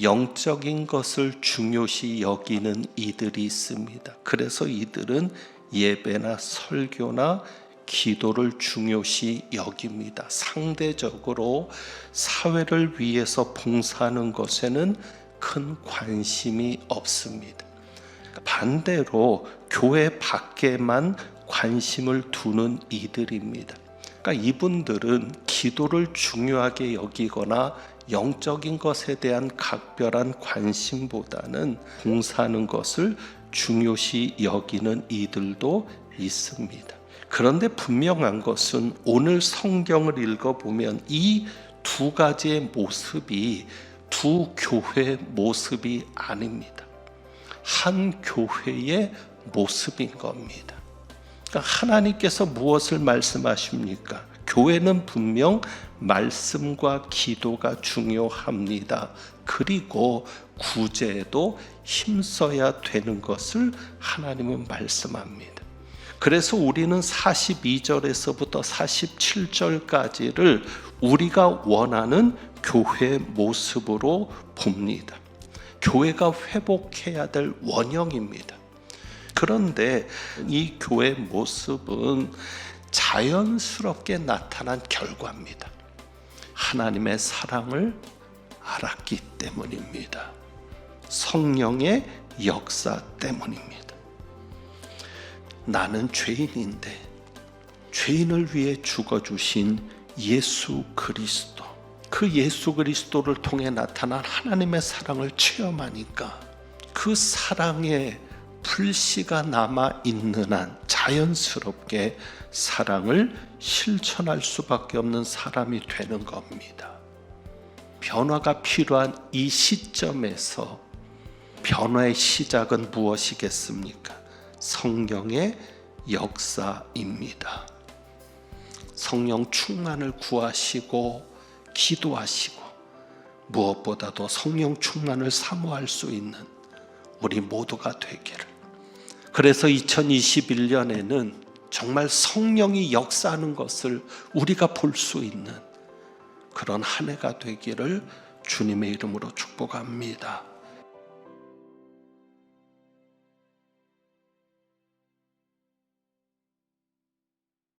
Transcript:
영적인 것을 중요시 여기는 이들이 있습니다. 그래서 이들은 예배나 설교나 기도를 중요시 여깁니다. 상대적으로 사회를 위해서 봉사하는 것에는 큰 관심이 없습니다. 반대로 교회 밖에만 관심을 두는 이들입니다. 그러니까 이분들은 기도를 중요하게 여기거나 영적인 것에 대한 각별한 관심보다는 봉사하는 것을 중요시 여기는 이들도 있습니다. 그런데 분명한 것은 오늘 성경을 읽어보면 이 두 가지의 모습이 두 교회의 모습이 아닙니다. 한 교회의 모습인 겁니다. 그러니까 하나님께서 무엇을 말씀하십니까? 교회는 분명 말씀과 기도가 중요합니다. 그리고 구제에도 힘써야 되는 것을 하나님은 말씀합니다. 그래서 우리는 42절에서부터 47절까지를 우리가 원하는 교회의 모습으로 봅니다. 교회가 회복해야 될 원형입니다. 그런데 이 교회 모습은 자연스럽게 나타난 결과입니다. 하나님의 사랑을 알았기 때문입니다. 성령의 역사 때문입니다. 나는 죄인인데 죄인을 위해 죽어 주신 예수 그리스도 그 예수 그리스도를 통해 나타난 하나님의 사랑을 체험하니까 그 사랑의 불씨가 남아 있는 한 자연스럽게 사랑을 실천할 수밖에 없는 사람이 되는 겁니다. 변화가 필요한 이 시점에서 변화의 시작은 무엇이겠습니까? 성령의 역사입니다. 성령 충만을 구하시고 기도하시고 무엇보다도 성령 충만을 사모할 수 있는 우리 모두가 되기를. 그래서 2021년에는 정말 성령이 역사하는 것을 우리가 볼 수 있는 그런 한 해가 되기를 주님의 이름으로 축복합니다.